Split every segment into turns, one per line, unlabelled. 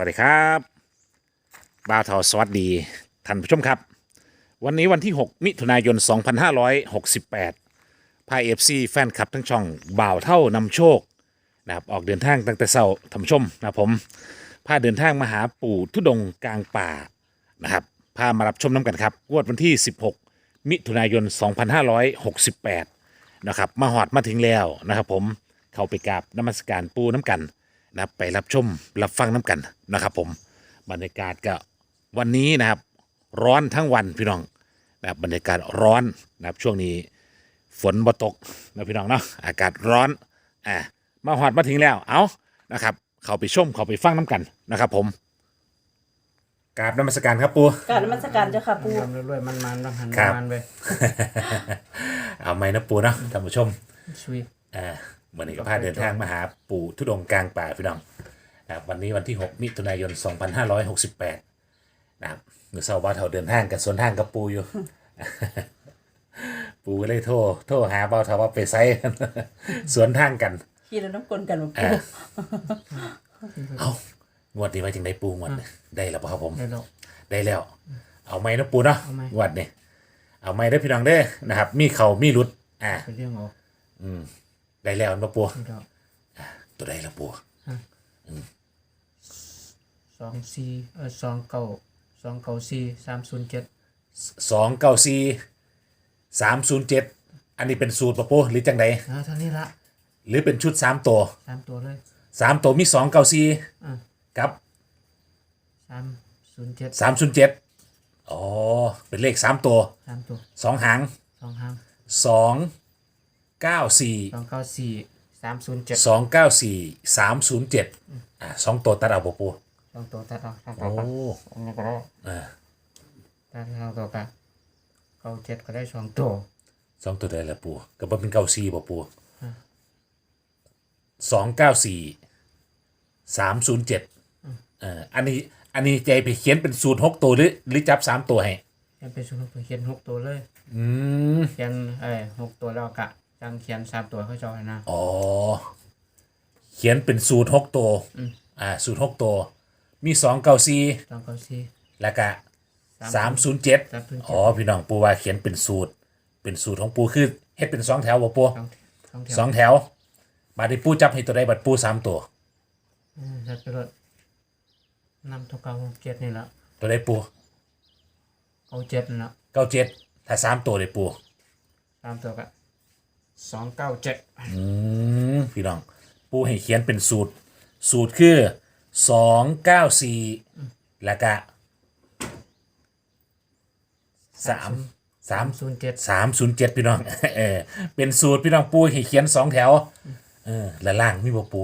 สวัสดีครับบ่าวทอสวัสดีท่านผู้ชมครับ วันนี้วันที่ 6 มิถุนายน 2568พายเอฟซีแฟนคลับทั้งช่องบ่าวเท่านำโชคนะครับออกเดินทางตั้งแต่เช้าท่านผู้ชมนะผมพาเดินทางมาหาปู่ทุดงกลางป่านะครับพามารับชมน้ำกันครับงวดวันที่ 16 มิถุนายน 2568นะครับมาหอดมาถึงแล้วนะครับผมเข้าไปกราบนมัสการปูน้ำกัน นะครับไปรับชมรับฟังน้ำกันนะครับ ผมบรรยากาศก็วันนี้นะครับ ร้อนทั้งวันพี่น้องนะครับบรรยากาศร้อนนะครับช่วงนี้ฝนบ่ตกนะพี่น้องเนาะอากาศร้อนอ่ามาหอดมาถึงแล้วเอานะครับ เข้าไปชมเข้าไปฟังน้ำกันนะครับ ผมกราบนมัสการครับปู
กรารนมัสการเจ้าค่ะปู
ทำรวยๆมันๆต้องหัน
ครับ
มันๆไป
เอาไหมนะปูเนาะท่านผู้ชม
สวีท
อ่า เมื่อนี้ก็พาเดินทางมาหาปู่ทุดงค์กลางป่าพี่น้องนะครับวันนี้วันที่ 6 มิถุนายน 2568นะครับเมื่อเช้าบ้านเท่าเดินทางกับสวนทางกับปูอยู่ ปูก็เลยโทรโทรหาเบาเท่าว่าไปไซสวนทางกัน
ขี่แล้วน้ำกลนกันมาปู
อ่าเอางวดนี้ไว้จึงได้ปูงวดนี้ได้แล้วเปล่าครับผม
ได้แล้ว
ได้แล้ว เอาไหมนะปูเนาะ
เอาไหม
งวดนี้เอาไหมได้อพี่น้องเด้อนะครับ มีเขามีรุดอ่า
ไปเรื่องเอา
ได้แล้วนะปู
ได้แล้ว
ตัวได้ละปู
สองสี่เออสองเก้าสองเก้าสี่สามศูนย์เจ็ด
สองเก้าสี่สามศูนย์เจ็ดอันนี้เป็นสูตรปะปูหรือจังได
อ่าเท่านี้ละ
หรือเป็นชุดสามตัว
สามตัวเลย
สามตัวมีสองเก้าสี่
อ่า
กับ
สามศูนย์เจ็ด
สามศูนย์เจ็ดอ๋อเป็นเลขสามตัว
สามตัว
สองหาง
สองหาง
สอง เก้าสี่
สองเก้าสี่สามศูนย์เจ็ด
สองเก้าสี่สามศูนย์เจ็ดอ่าสองตัวตัดเอาปะปู
สองตัวตัดออกตัดอ
โอ้
อกอันนี้ก็ได้
อ่า
ตัดสองตัวกันเก้าเจ็ดก็ได้สองตัว
สองตัวได้ละปูก็บ่เป็นเก้าสี่ปะปูสองเก้าสี่สามศูนย์เจ็ดเอ่ออันนี้อันนี้ใจไปเขียนเป็นสูตรหกตัวหรือหรือจับสามตัวให้
เขียนเป็นชุดเขียนหกตัวเลย
อืม
เขียนเอ้ยหกตัวแล้วกะ จังเขียนสามตัวเขาจอยนะ
อ๋อ เขียนเป็นสูตรหกตัวอ่า สูตรหกตัว มีสองเก้าสี่
สองเก้าสี่
แล้วก็สามศูนย์เจ็ด
307
อ๋อ พี่น้องปูว่าเขียนเป็นสูตร เป็นสูตรของปูคือเฮ็ดเป็นสองแถวบ่ปู
สองสองแถว
สองแถว บาดนี้ปูจับให้ตัวใดบัดปูสามตัว
อืมจัดไปรถนำตัวเก่าเจ็ดนี่ละ
ตัวใดปู
เอาเจ็ดนี่ละ
เก้าเจ็ดถ้าสามตัวเลยปู
ตามตัวกะ สองเก้าเจ็ด
อืมพี่น้อง ปูให้เขียนเป็นสูตร สูตรคือสองเก้าสี่แล้วก็สามสาม
ศูนย์เจ็ด
สามศูนย์เจ็ดพี่น้องเออเป็นสูตรพี่น้องปูให้เขียนสองแถว เออและล่างมีบ่ปู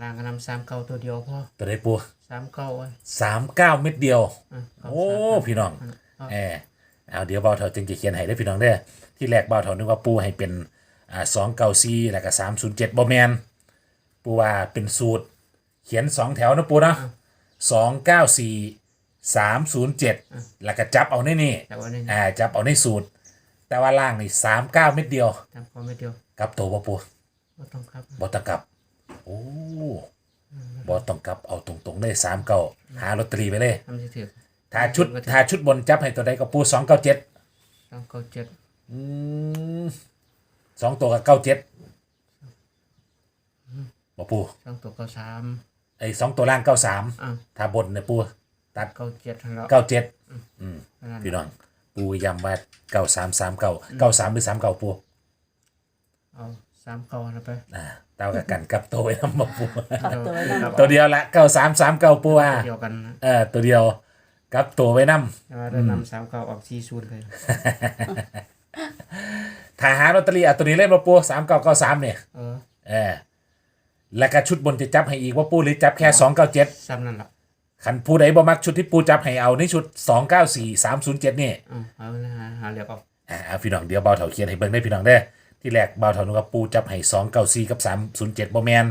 ล่างก็นำสามเก้าตัวเดียวพอ
ตัวใดปู
สามเก้าไว้
สามเก้าเม็ดเดียว
อะเก้า
โอ้
สาม
พี่น้อง
อะ
เออเอาเดี๋ยวเบาเถาจึงจะเขียนให้ได้อพี่น้องเด้อที่แรกเบาเถานึกว่าปูให้เป็น อ่าสองเก้าสี่แล้วก็สามศูนย์เจ็ดบอแมนปูว่าเป็นสูตร เขียนสองแถวนะปูเนาะสองเก้าสี่สามศูนย์เจ็ดแล้วก็จับเอาในนี่
แต่ว่านี่
อ่าจับเอาในสูตร แต่ว่าล่างนี่สามเก้าเม็ดเดียว
ทำก็ไม่เดียว
กลับตัวบ่ปู
ก็ต้องครับ
บอต้องกลับ โอ้บอต้องกลับเอาตรงๆได้สามเก้าหาลอตเตอรี่ไปเลย
ทำสิถือ
ถ้าชุดถ้าชุดบนจับให้ตัวใดก็ปูสองเก้าเจ็ด
สองเก้าเจ็ด
สองตัวกับเก้าเจ็ดบอปู
สองตัวเก้าสาม
ไอ้สองตัวล่างเก้าสาม
อะ
ถ้าบนเนี่ยปูตัด
เก้าเจ็ดแล้ว
เก้าเจ็ด
นั่น
พี่น้องปูย้ำว่าเก้าสามสามเก้าเก้าสามหรือสามเก้าปู
เอาสามเก้าแล้วไป
อ่าเต้ากับกันกับตัวไว้นำมาปู
ขับตัวไว้นั่ง
ตัวเดียวละเก้าสามสามเก้าปูอะ
เดียวกันนะ
เออตัวเดียวกับตัวไว้นำ
แต่ว่าได้นำสามเก้าออกสี่ศูนย์เลย
ถ้าหาลอตเตอรี่อะตัวนี้เล่นมาปูสามเก้าเก้าสามเนี่ย
เออ
เออแล้วก็ชุดบนจะจับให้อีกว่าปูหรือจับแค่สองเก้าเจ็ด
ซ้ำนั่นละ
ขันผู้ใดบ่มักชุดที่ปูจับให้เอาในชุดสองเก้าสี่สามศูนย์เจ็ดนี่
อะเอาเลยหาหาเรียกออก
อ่าเอาพี่น้องเดี๋ยวเบาเถาเขียนให้เบิ่งได้พี่น้องได้อที่แรกเบาเถานึกว่าปูจับให้สองเก้าสี่กับสามศูนย์เจ็ดบ่แมน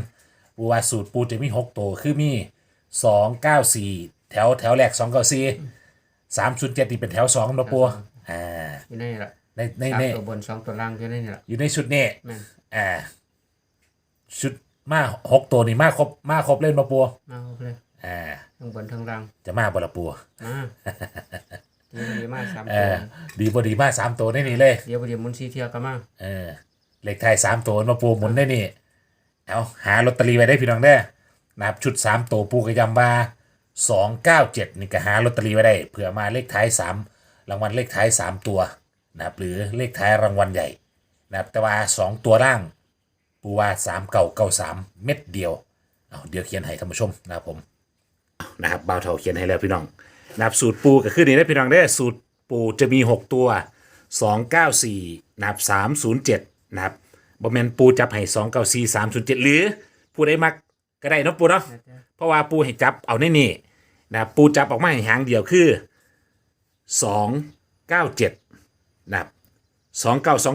ปูว่าสูตรปูจะมีหกตัวคือมีสองเก้าสี่แถวแถวแรกสองเก้าสี่สามศูนย์เจ็ดนี่เป็นแถวสองนะปูอ่า
อยู่ในนี่ละ
ในใน
สาม
ใน
ตัวบนสองตัวล่างอยู่ในนี่ละ
อยู่ในชุดนี้
แม่น
อ่าชุดมาหกตัวนี่มาครบมาครบเล่นมาปัว
มาเอาไปเลย
อ่า
ทั้งบนทั้งล่าง
จะมาบ่ละปู
มาดีดีมากสาม
เอ
ตัว
อดีบ่ดีมาสามตัวได้นี่เลย
เดี๋ยวบ่เดี๋ยวหมุนซีเทียก็มา
เออเลขไทายสามตัวมาปูหมุนได้นี่ เอาหาลอตเตอรี่ไว้ได้พี่น้องเด้อนะครับชุดสามตัวปูกระยำบาสองเก้าเจ็ดนี่ก็หาลอตเตอรี่ไว้ได้เผื่อมาเลขท้ายสามรางวัลเลขท้ายสามตัว นะครับหรือเลขท้ายรางวัลใหญ่นะครับแต่ว่าสองตัวล่าง ปูว่าสามเก่าเก่าสามเม็ดเดียวเอาเดี๋ยวเขียนให้ท่านผู้ชมนะครับผมนะครับเบาเท่าเขียนให้แล้วพี่น้องนะครับสูตรปูก็คือนี่นะพี่น้องได้สูตรปูจะมี 6 ตัว 294นะครับ307นะครับบอมเมนปูจับให้294 307 หรือผู้ใดมักก็ได้นะปูเนาะเพราะว่าปูให้จับเอาในนี่นับปูจับออกมาให้หางเดียวคือ 297 นะครับ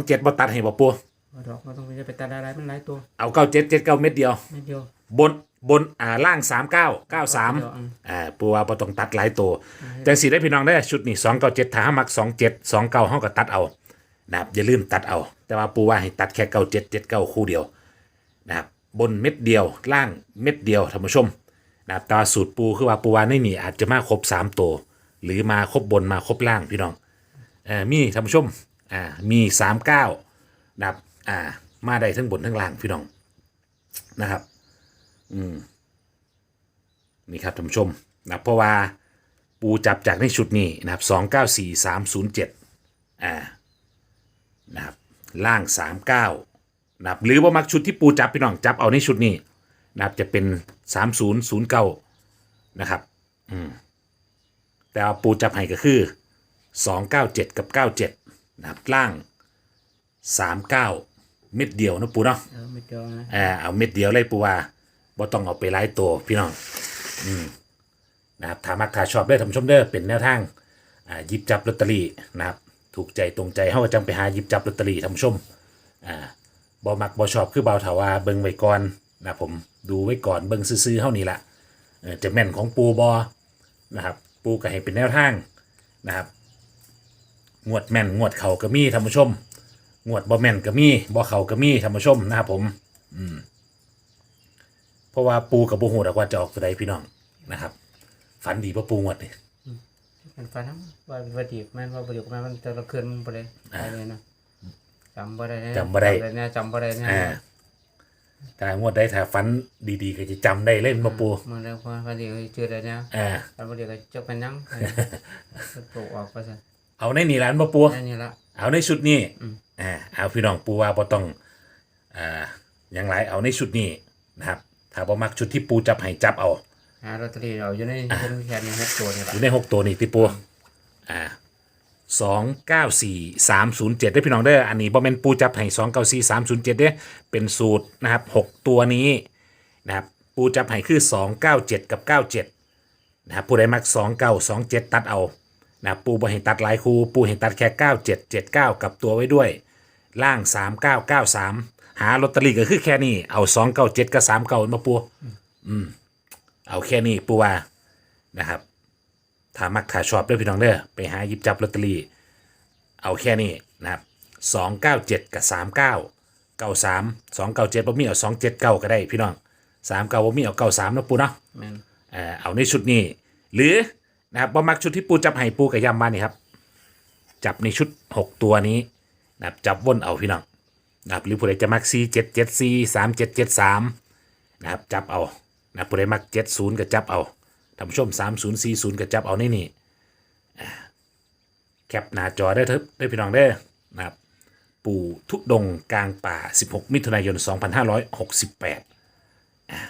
2927บ่ตัดให้บ่ปู
บ่ดอกบ่ต้องไปจะไปตัดอะไรมันหลายตัว
เอาเก้าเจ็ดเจ็ดเก้าเม็ดเดียว
ไม่เดียว
บนบนอ่าล่างสามเก้าเก้าสาม
เดี๋ยวอืม
อ่าปูว่าบ่ต้องตัดหลายตัวจังสีได้พี่น้องได้อชุดนี้สองเก้าเจ็ดถ้าหามักสองเจ็ดสองเก้าห้าก็ตัดเอานะครับอย่าลืมตัดเอา แต่ว่าปูว่าให้ตัดแค่เก้าเจ็ดเจ็ดเก้าคู่เดียวนะครับบนเม็ดเดียวล่างเม็ดเดียวท่านผู้ชมนะครับแต่ว่าสูตรปูคือว่าปูว่าไม่มีอาจจะมาครบสามตัวหรือมาครบบนมาครบล่างพี่น้องเอ่อมีท่านผู้ชมอ่ามีสามเก้านะครับอ่ามาได้ทั้งบนทั้งล่างพี่น้องนะครับนี่ครับท่านผู้ชมนะเพราะว่าปูจับจากในชุดนี้นะครับสองเก้าสี่สามศูนย์เจ็ดอ่านะครับล่างสามเก้านะครับหรือว่ามักชุดที่ปูจับพี่น้องจับเอาในชุดนี้นะครับจะเป็นสามศูนย์ศูนย์เก้านะครับ อืมแต่ว่าปูจับให้ก็คือ สองเก้าเจ็ดกับเก้าเจ็ดนะครับล่างสามเก้าเม็ดเดียวนะปูเนาะ
เออไม่เดียวนะ
อ่าเอาเม็ดเดียวเลยปูว่าบ่ต้องเอาไปหลายตัวพี่น้องอืมนะครับถ้ามักถ้าชอบได้อท่านผู้ชมเด้อเป็นแนวทางอ่าหยิบจับลอตเตอรี่นะครับ ถูกใจตรงใจเฮาก็จังไปหาหยิบจับลอตเตอรี่ท่านผู้ชมอ่าบ่มักบ่ชอบคือเบาเถาว่าเบิ่งไว้ก่อนนะผมดูไว้ก่อนเบิ่งซื่อๆเฮานี่ละเออจะแม่นของปูบ่นะครับ ปูก็ให้เป็นแนวทางนะครับ งวดแม่นงวดเขาก็มีท่านผู้ชม งวดบ่แม่นก็มีบ่เขาก็มีท่านผู้ชมนะครับผมเพราะว่าปูกับปูหูดอกว่าจะออกตัวใดพี่น้องนะครับ ฝันดีปะปูงวดนี่
มันฟันทั้งว่าว่าดีแม่นว่าบ่ดีแม่นมันแต่ละคืนมันบ่ได้ไปเลยนะจำบ่ได้นะ
จำบ่ได้
นะจำบ่ได้นะ
อ่าแต่งวดได้ถ้าฝันดีๆก็จะจำได้เล่นมาปู
มันแล้วพอพอดีก็เจอได้นะ
อ่า
แล้วบ่ดีก็จบกันยังก็ปลูกออกไปซะ
เอาในนี่ร้านมาปู
นั่นนี่ละ
เอาในชุดนี้
อืม
อ่าเอาพี่น้องปูว่าบ่ต้องอ่าอย่างไรเอาในชุดนี้นะครับ ถ้าบ่มักชุดที่ปูจับให้จับเอา
หาลอตเตอรี่เอาอยู่ในเป็นแค่นี้หกตัวนี่
อ
ละ
ยู่ในหกตัวนี่ที่ปูอ่าสองเก้าสี่สามศูนย์เจ็ดได้พี่น้องเด้อ อันนี้บ่แม่นปูจับให้สองเก้าสี่สามศูนย์เจ็ดเด้อเป็นสูตรนะครับหกตัวนี้นะครับ ปูจับให้คือสองเก้าเจ็ดกับเก้าเจ็ดนะครับ ผู้ใดมักสองเก้าสองเจ็ดตัดเอา นะครับปูบ่ให้ตัดหลายคูปูให้ตัดแค่เก้าเจ็ดเจ็ดเก้ากับตัวไว้ด้วย ล่างสามเก้าเก้าสามหาลอตเตอรี่ก็คือแค่นี้ เอาสองเก้าเจ็ดกับสามเก้ามาปูอืม เอาแค่นี้ปูว่านะครับถ้ามักถ้าชอบเด้อพี่น้องเด้อไปหาหยิบจับลอตเตอรี่ เอาแค่นี้นะครับสองเก้าเจ็ดกับสามเก้าเก้าสามสองเก้าเจ็ดบ่มีเอาสองเจ็ดเก้าก็ได้พี่น้องสามเก้าบ่มีเอาเก้าสามนะปูเนาะ
แม่น
เอ่อเอาในชุดนี้ หรือ นะครับบ่มักชุดที่ปูจับให้ปูกับยำมานี่ครับ จับในชุดหกตัวนี้นะครับจับวนเอาพี่น้องนะครับหรือผู้ใดจะมักซีเจ็ดเจ็ดซีสามเจ็ดเจ็ดสามนะครับจับเอานะครับผู้ใดมักเจ็ดศูนย์ก็จับเอาท่านผู้ชมสามศูนย์สี่ศูนย์ก็จับเอาในนี่แคปหน้าจอได้เถอะได้พี่น้องได้นะครับปู่ทุดงกลางป่า 16 มิถุนายน 2568อ่า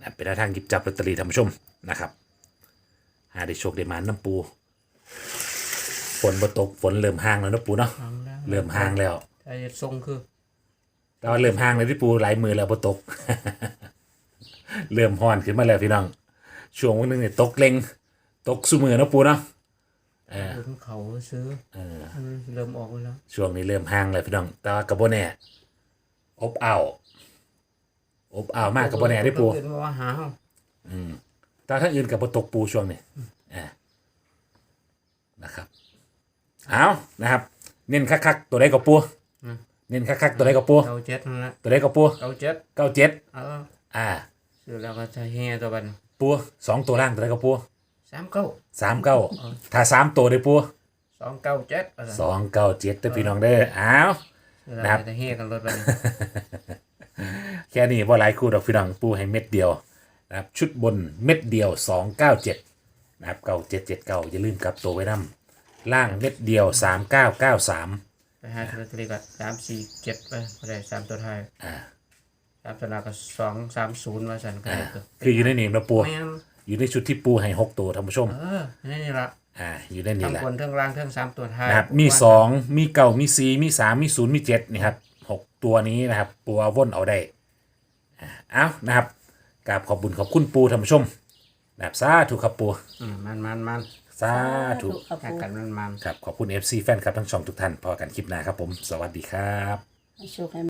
นะเป็นทางหยิบจับลอตเตอรี่ท่านผู้ชมนะครับ หาได้โชคได้มาน้ำปู ฝนบ่ตกฝนเริ่มห่างแล้วนะปูเนาะ
ฟังแล้ว
เริ่มห่างแล้ว
ถ้าจะทรงคือ
แต่ว่าเริ่มห่างเลยที่ปูหลายมือแล้วบ่ตก เริ่มห้อนขึ้นมาแล้วพี่น้อง ช่วงวันหนึงเนี่ยตกเล็ง ตกสุมือเนาะปูเนาะ
บนเขาซื้อมันเริ่มออกแล้ว
ช่วงนี้เริ่มห่างเลยพี่น้อง แต่ว่ากับโบแน่อบอ้าวอบอ้าวมากกับโบแน่ได้ปู
เกิดว่าหาเฮา
แต่ถ้าอื่นกับโบตกปูช่วงนี้อ่านะครับเอานะครับ เน้นคักๆตัวใดกับปูเน้นคักๆตัวใดกับปู
เก้าเจ็ดนั่นละ
ตัวใดกับปู
เก้าเจ็ด
เก้าเจ็ด
เออ
อ่า
ซื้อแล้วก็จะเฮียตัวบัน
ปูสองตัวล่างตัวไหนกับปู
สามเก้า
สามเก้าถ้าสามตัวเลยปู
สองเก้าเจ็ดอะไร
สองเก้าเจ็ดแต่พี่น้องเด้ออ้าว
นะ
นะ
ค
ครั
รับบจะเฮกันรถไปนะ
แค่นี้ว่าหลายคู่ดอกพี่น้องปูให้เม็ดเดียว นะครับชุดบนเม็ดเดียวสองเก้าเจ็ดนะครับเก้าเจ็ดเจ็ดเก้าอย่าลืมกลับตัวไว้นํล่างเม็ดเดียวสามเก้าเก้าสาม
ไปหาธุรกิจก็สามสี่เจ็ดไปไปได้สามตัวไทาย
อ่า
สามตัวหนาก็สองสามศูนย์มาสั่นก็
อ่า
ได้ตัว
คืออยู่ในนี่นะปู
แม่น
อยู่ในชุดที่ปูให้หกตัวท่านผู้ชม
เออนี่นี่ละ
อ่าอยู่ในนี่
ทั้ง
แหละ
บนทั้งล่างทั้งสามตัวไทาย
นะครับมีสองมีเก้ามีสี่มีสามมีศูนย์มีเจ็ดนี่ครับหกตัวนี้นะครับปูเอาว่นเอาได้อ่าเอานะครับ กราบขอบบุญขอบคุณปูท่านผู้ชมนะครับสาธุครับปู
อืมมันมันมัน
สาธุ
ค่ะ
หัก
ปู
กันมันมัน
ครับขอบคุณ FC แฟนครับทั้งช่องทุกท่านพอกันคลิปหน้าครับผม สวัสดีครับ
ให้โชคให้